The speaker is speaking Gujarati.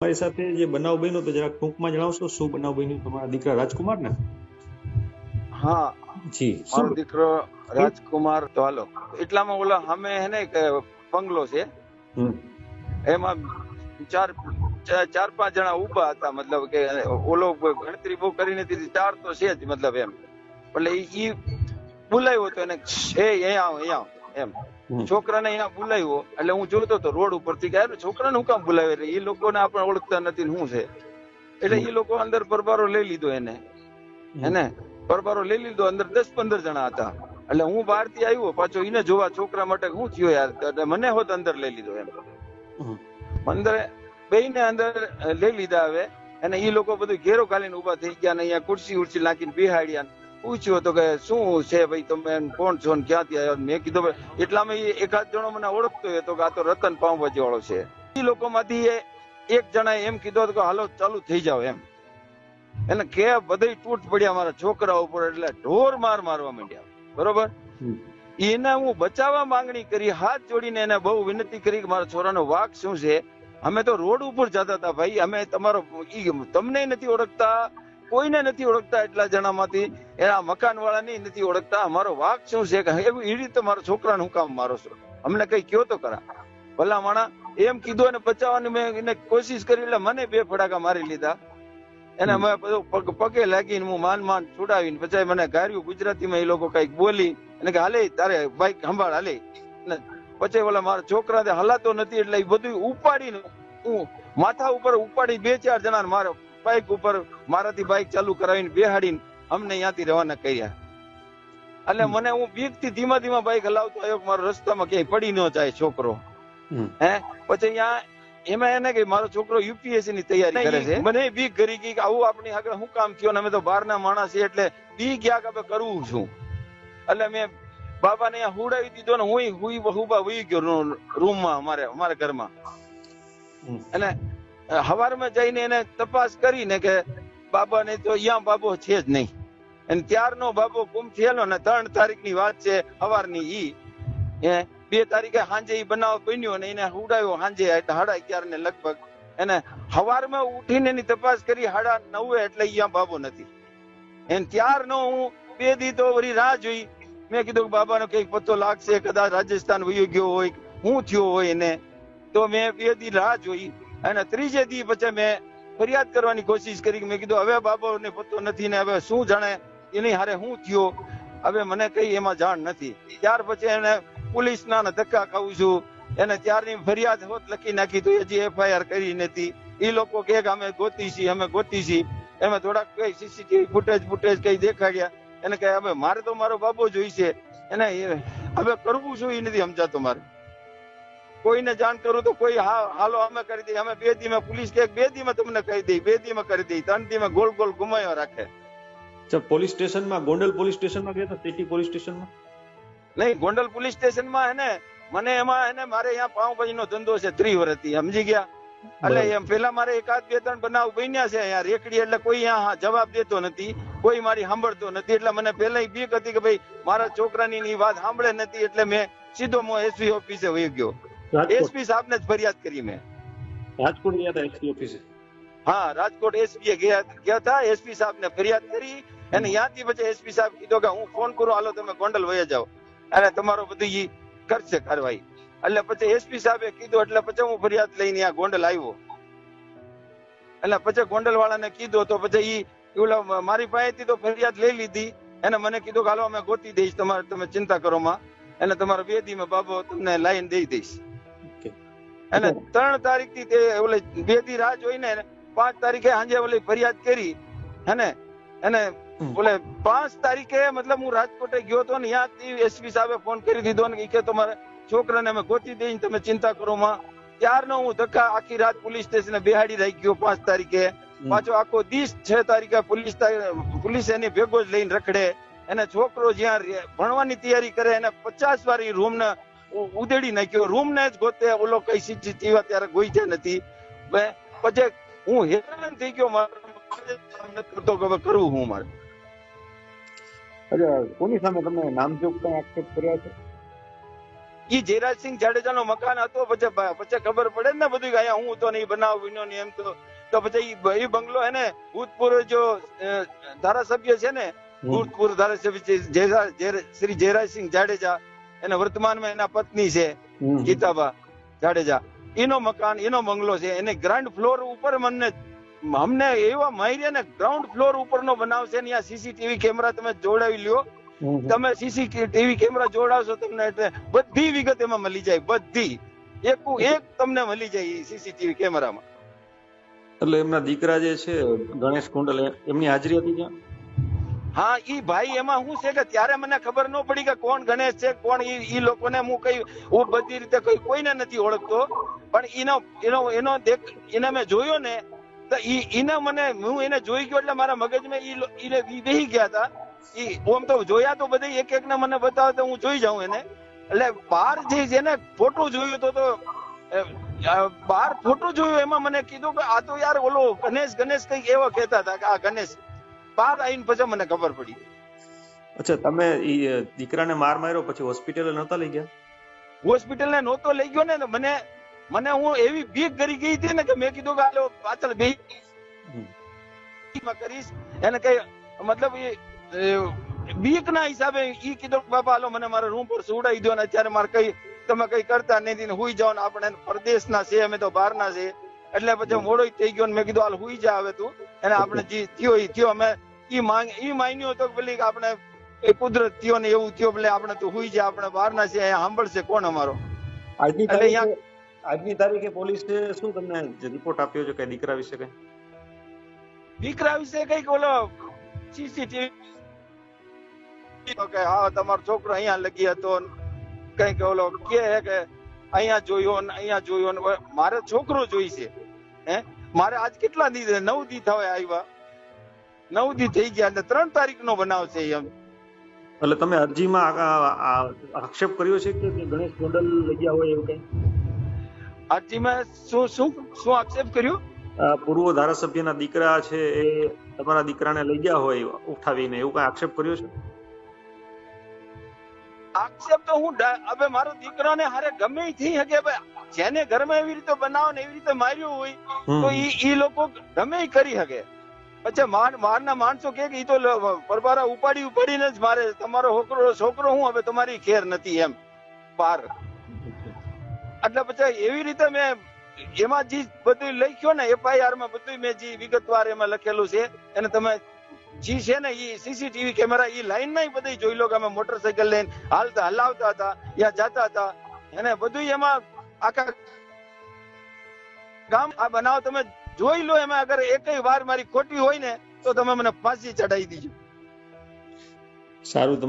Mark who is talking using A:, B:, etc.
A: તમારી સાથે જે બનાવ બન્યો તો જરાક ટૂંકમાં જણાવશો? શું બનાવ બન્યો તમારા દીકરા રાજકુમાર ને
B: હા.
A: જી
B: મારો દીકરો રાજકુમાર તો હાલો એટલામાં ઓલા અમે હે ને બંગલો છે. એમાં ચાર ચાર પાંચ જણા ઊભા હતા. મતલબ કે ઓલો ગણતરી બહુ કરી નથી ચાર તો છે જ મતલબ એમ. એટલે ઈ બોલાવ્યો તો એને છે અહીંયા આવો અહીંયા આવો. એમ. છોકરાને અહીંયા બોલાવ્યો એટલે હું જોતો તો રોડ ઉપરથી યાર છોકરાને હું કામ બોલાવે? એટલે એ લોકોને આપણે ઓળખતા નથી શું છે? એટલે એ લોકો અંદર પરબારો લઈ લીધો એને. એને પરબારો લઈ લીધો અંદર દસ પંદર જણા હતા. એટલે હું બહારથી આવ્યો પાછો એને જોવા છોકરા માટે હું થયો યાર? એટલે મને હોત અંદર લઈ લીધો એમ. અંદર બે ને અંદર લઈ લીધા હવે. અને એ લોકો બધું ઘેરો ખાલીને ઊભા થઈ ગયા ને અહીંયા ખુરશી ઉરશી નાખીને બિહાડ્યા પૂછ્યું તો કે શું છે ભાઈ તમે કોણ છો ને ક્યાંથી આવ્યા? મેં કીધું એટલામાં એકાદ જણો મને ઓળખતો હતો કે આ તો રતન પાઉંભાજી વાળો છે. એ લોકોમાંથી એક જણાએ એમ કીધો કે હાલો ચાલુ થઈ જાવ એમ. એને કે બધે તૂટ પડ્યા મારા છોકરા ઉપર એટલે ઢોર માર મારવા માંડ્યા. બરોબર? એને હું બચાવવા માંગણી કરી હાથ જોડીને એને બહુ વિનંતી કરી કે મારા છોરાનો વાક શું છે? અમે તો રોડ ઉપર જતા હતા ભાઈ અમે તમારો તમને નથી ઓળખતા. કોઈને નથી ઓળખતા એટલા જણામાંથી. એના મકાન વાળાને નથી ઓળખતા. અમારો વાક શું છે કે એવું એ રીતે મારા છોકરાને હું કામ મારો છો. અમને કઈ કયો તો કરા ભલા માણા એમ કીધું અને બચાવવાની મેં એને કોશિશ કરી એટલે મને બે ફડાકા મારી લીધા. એને અમે બધું પગ- પગે લાગીને હું માન માન છોડાવીને પછી મને ગાર્યું ગુજરાતીમાં એ લોકો કંઈક બોલી. અને કે હાલે તારે બાઈક સંભાળ હાલે. પછી ઓલા મારા છોકરા હલાતો નથી એટલે એ બધું ઉપાડીને હું માથા ઉપર ઉપાડી બે ચાર જણા મારો બાઈક ઉપર મારાથી બાઇક ચાલુ કરાવીને બેહાડીને અમને અહીંયાથી રવાના કર્યા. એટલે મને હું બીકથી ધીમા ધીમા બાઇક હલાવતો આવ્યો મારો રસ્તામાં ક્યાંય પડી ન જાય છોકરો. હે? પછી અહીંયા એમાં એને કે મારો છોકરો યુપીએસસી ની તૈયારી કરે છે. મને બીક કરી ગઈ કે આવું આપણી આગળ શું કામ થયો ને અમે તો બહારના માણસ છીએ એટલે બી ગયા કે કરવું છું. એટલે મેં બાબા ને હુડાવી દીધો ને હું હુઈ હુબા હુઈ ગયો રૂમમાં અમારે અમારા ઘરમાં.
A: હમ.
B: હવારમાં જઈને એને તપાસ કરીને કે બાબાને તો અહીંયા બાબો છે જ નહીં. અને ત્યારનો બાબો ગુમ થયેલો ને ત્રણ તારીખની વાત છે હવારની ઈ. એ બે તારીખે સાંજે ઈ બનાવ બન્યો ને એને ઉડાયો સાંજે સાડા ને લગભગ. એને હવારમાં ઉઠીને એની તપાસ કરી હાડા નવે એટલે અહીંયા બાબો નથી. એને ત્યારનો હું બે દી તો વળી રાહ જોઈ. મેં કીધું બાબાનો કંઈક પત્તો લાગશે, કદાચ રાજસ્થાન વયો ગયો હોય, હું થયો હોય એને. તો મેં બે દી રાહ જોઈ. અને ત્રીજે દી પછી મેં ફરિયાદ કરવાની કોશિશ કરી મેં કીધું, હવે બાબાને પતો નથી ને હવે શું જાણે? એની હારે હું થયો? હવે મને કઈ એમાં જાણ નથી. ત્યાર પછી એને પોલીસના ધક્કા ખાવું છું. એને ત્યારની ફરિયાદ હોત લખી નાખી તો હજી એફઆઈઆર કરી નથી એ લોકો કે અમે ગોતી છીએ, અમે ગોતી છીએ. એમાં થોડાક કઈ સીસીટીવી ફૂટેજ ફૂટેજ કઈ દેખાડ્યા. એને કહે, હવે મારે તો મારો બાબો જોઈશે એને હવે કરવું શું એ નથી સમજાતું મારે. કોઈને જાણ કરું તો કોઈ હાલો અમે કરી દઈએ. અમે બે દી પોલીસ કે બે દી તમને કહી દઈ બે દી કરી દઈ ત્રણ દી ગોલ ગોલ ઘુમાયો રાખે.
A: પોલીસ સ્ટેશનમાં ગોંડલ પોલીસ સ્ટેશનમાં ગયા હતા? સિટી પોલીસ સ્ટેશનમાં?
B: નહીં ગોંડલ પોલીસ સ્ટેશનમાં હે ને મને એમાં હે ને મારે અહીંયા પાઉંભાજી નો ધંધો છે. ત્રી વર્ષથી સમજી ગયા? એટલે. એમ પેલા મારે એકાદ બે ત્રણ બનાવ બન્યા છે અહીંયા. રેકડી એટલે કોઈ અહીંયા જવાબ દેતો નથી. કોઈ મારી સાંભળતો નથી. એટલે મને પેલા બીક હતી કે ભાઈ મારા છોકરાની ની વાત સાંભળે નથી. એટલે મેં સીધો મો એસપી ઓફિસે વહી ગયો. એસપી સાહેબને જ ફરિયાદ કરી મેં.
A: રાજકોટ ગયા હતા એસપી ઓફિસે?
B: હા રાજકોટ એસપી ગયા ગયા હતા. એસપી સાહેબને ફરિયાદ કરી. અને ત્યાંથી પછી એસપી સાહેબ કીધો કે હું ફોન કરું હાલો તમે ગોંડલ વયા જાઓ. અને તમારો બધું ઈ કરશે કાર્યવાહી. એટલે પછી એસપી સાહેબે કીધું એટલે પછી હું ફરિયાદ લઈને આ ગોંડલ આવ્યો. એટલે પછી ગોંડલ વાળાને કીધું તો પછી ઈ ઓલા મારી પાસેથી તો ફરિયાદ લઈ લીધી. એને મને કીધું કે હાલો અમે ગોતી દઈશ. તમારે તમે ચિંતા કરો માં. અને તમારો બે દી માં બાબો તમને લાઈન દઈ દઈશ. અને ત્રણ તારીખથી તે ઓલે બે દી રાહ જોઈને પાંચ તારીખે સાંજે ઓલી ફરિયાદ કરી. અને
A: હમ.
B: બોલે પાંચ તારીખે મતલબ હું રાજકોટે ગયો તો ને ત્યાંથી એસપી સાહેબે ફોન કરી દીધો ને કે તમારે છોકરાને અમે ગોતી દઈને તમે ચિંતા કરો માં. ત્યારનો હું ધક્કા આખી રાત પોલીસ સ્ટેશને બેહાડી રાખી ગયો પાંચ તારીખે. પાછો આખો દિવસ છ તારીખે પોલીસ પોલીસ એની ભેગો જ લઈને રખડે. અને છોકરો જ્યાં ભણવાની તૈયારી કરે એને પચાસ વાર રૂમ ને ઉદેડી નાખ્યો. રૂમ ને જ ગોતે ઓલો કઈ સીસીટીવી અત્યારે ગોઈતા નથી. પછી હું હેરાન થઈ ગયો કરતો કે કરવું હું મારે.
A: અચ્છા કોની સામે તમે નામજોગ કઈ આક્ષેપ કર્યા છે?
B: ઈ જયરાજસિંહ જાડેજાનો મકાન હતો પછી પછી ખબર પડે ને બધું કે અહીંયા હું તો નહીં બનાવ વિનો ને એમ તો. તો પછી એ બંગલો હે ને ભૂતપૂર્વ જો ધારાસભ્ય છે ને ભૂતપૂર્વ ધારાસભ્ય શ્રી જયરાજસિંહ જાડેજા એને વર્તમાનમાં એના પત્ની છે ગીતાબા જાડેજા. એનો મકાન એનો બંગલો છે. એને ગ્રાઉન્ડ ફ્લોર ઉપર મને અમને એવા માહિતી ને ગ્રાઉન્ડ ફ્લોર ઉપરનો બનાવશે ને સીસીટીવી કેમેરા તમે જોડાવી લ્યો. તમે સીસીટીવી કેમેરા જોડાવશો તમને એટલે બધી વિગત એમાં મળી જાય બધી. એક એક તમને મળી જાય સીસીટીવી કેમેરામાં
A: એટલે એમના દીકરા જે છે ગણેશ કુંડલ એમની હાજરી હતી ત્યાં?
B: હા, ઈ ભાઈ, એમાં શું છે કે ત્યારે મને ખબર ન પડી કે કોણ ગણેશ છે, કોણ ઈ ઈ લોકોને હું કઈ હું બધી રીતે કઈ કોઈને નથી ઓળખતો. પણ એનો એનો એનો દેખ, એને મેં જોયો ને, તો ઈ એને મને, હું એને જોઈ ગયો એટલે મારા મગજમાં ઈ ઈ બેહી ગયા હતા. ઈ, ઓમ તો જોયા તો બધા એક એક ને મને બતાવે તો હું જોઈ જાઉં એને. એટલે બહાર જે, જેને ફોટો જોયું તો તો બહાર ફોટો જોયો એમાં મને કીધું કે આ તો યાર ઓલો ગણેશ ગણેશ કંઈક એવો કહેતા હતા કે આ ગણેશ. બહાર આવીને પછી મને ખબર પડી.
A: અચ્છા તમે દીકરાને માર માર્યો પછી હોસ્પિટલે નહોતા લઈ ગયા?
B: હોસ્પિટલ ને નહોતો લઈ ગયો ને મને મને હું એવી બીક કરી ગઈ હતી ને કે મેં કીધું કે હાલો પાછળ બે કરીશ. એને કઈ મતલબ બીક ના હિસાબે ઈ કીધું બાપા હાલો મને મારા રૂમ પર સુવડાવી દો ને અત્યારે મારે કઈ તમે કઈ કરતા નથી હુઈ જાઓ ને આપણે પરદેશના છે અમે તો બહારના છે એટલે પછી મોડો થઈ ગયો ને મેં કીધું હાલ હુઈ જા હવે તું. એને આપણે જે થયો એ થયો અમે ઈ માંગ ઈ માન્યું હતો કે આપણે એ કુદરત થયો ને એવું થયો એટલે આપણે તો હુઈ જાય આપણે બહારના છે અહીંયા સાંભળશે કોણ અમારો?
A: આજની તારીખે આજની તારીખે પોલીસે શું તમને રિપોર્ટ આપ્યો છે કે દીકરા વિશે કઈ?
B: દીકરા વિશે કંઈક ઓલો સીસીટીવી કે હા તમારો છોકરો અહીંયા લગી હતો કંઈક ઓલો કે હે કે અહીંયા જોયો ને અહીંયા જોયો ને મારે છોકરો જોઈશે હે? મારે આજ કેટલા દી નવ દી થવા આવ્યા. નવ દી થઈ ગયા એટલે ત્રણ તારીખ નો બનાવ છે એમ.
A: એટલે તમે અરજીમાં આક્ષેપ કર્યો છે કે ગણેશ ગોંડલ લઈ ગયા હોય એવું કઈ?
B: અરજીમાં શું શું શું આક્ષેપ કર્યો?
A: પૂર્વ ધારાસભ્યના દીકરા છે એ તમારા દીકરાને લઈ ગયા હોય ઉઠાવીને એવું કઈ આક્ષેપ કર્યો છે?
B: આક્ષેપ તો હું હવે મારો દીકરાને હારે ગમે થઈ શકે જેને ઘરમાં એવી રીતે બનાવો ને એવી રીતે માર્યું હોય તો ઈ લોકો ગમે કરી શકે. પછી માર મારના માણસો કે ઈ તો પરબારા ઉપાડી ઉપાડીને જ મારે તમારો છોકરો છોકરો હું હવે તમારી ખેર નથી એમ, બાર. એટલે પછી એવી રીતે મેં એમાં જે બધું લખ્યો ને એફઆઈઆરમાં બધું મેં જે વિગતવાર એમાં લખેલું છે, એને તમે જી છે ને ઈ સીસીટીવી કેમેરા ઈ લાઈનમાં બધું જોઈ લો કે અમે મોટરસાયકલ લઈને હાલતા, હલાવતા હતા, યા જતા હતા, એને બધું એમાં આખા ગામ, આ બનાવ તમે જોઈ લો એમાં અગર એકય વાર મારી ખોટી હોય ને, તો તમે મને ફાંસી ચડાવી દીજો.
A: સારું